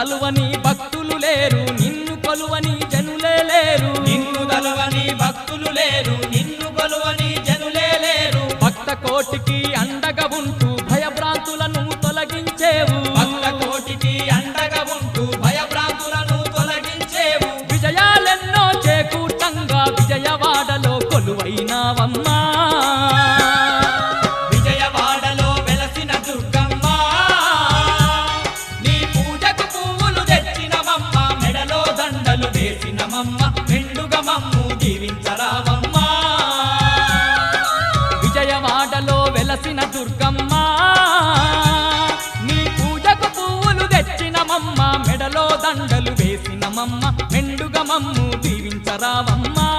తలువని భక్తులు లేరు నిన్ను కొలువని జనులే లేరు. నిన్ను దలవని భక్తులు లేరు నిన్ను కొలువని జనులే లేరు. భక్త కోటికి అండగా ఉంటూ భయభ్రాంతులను తొలగించేవు. భక్త కోటికి అండగా ఉంటూ భయభ్రాంతులను తొలగించేవు. విజయాలెన్నో చేకూర్చంగా విజయవాడలో కొలువైనావమ్మా. చేసినమమ్మ వేసినమమ్మ మెండుగా మమ్ము జీవించరావమ్మా విజయవాడలో వెలసిన దుర్గమ్మ నీ పూజకు పువ్వులు తెచ్చినమమ్మ మెడలో దండలు వేసినమమ్మ మెండుగ మమ్ము దీవించరావమ్మా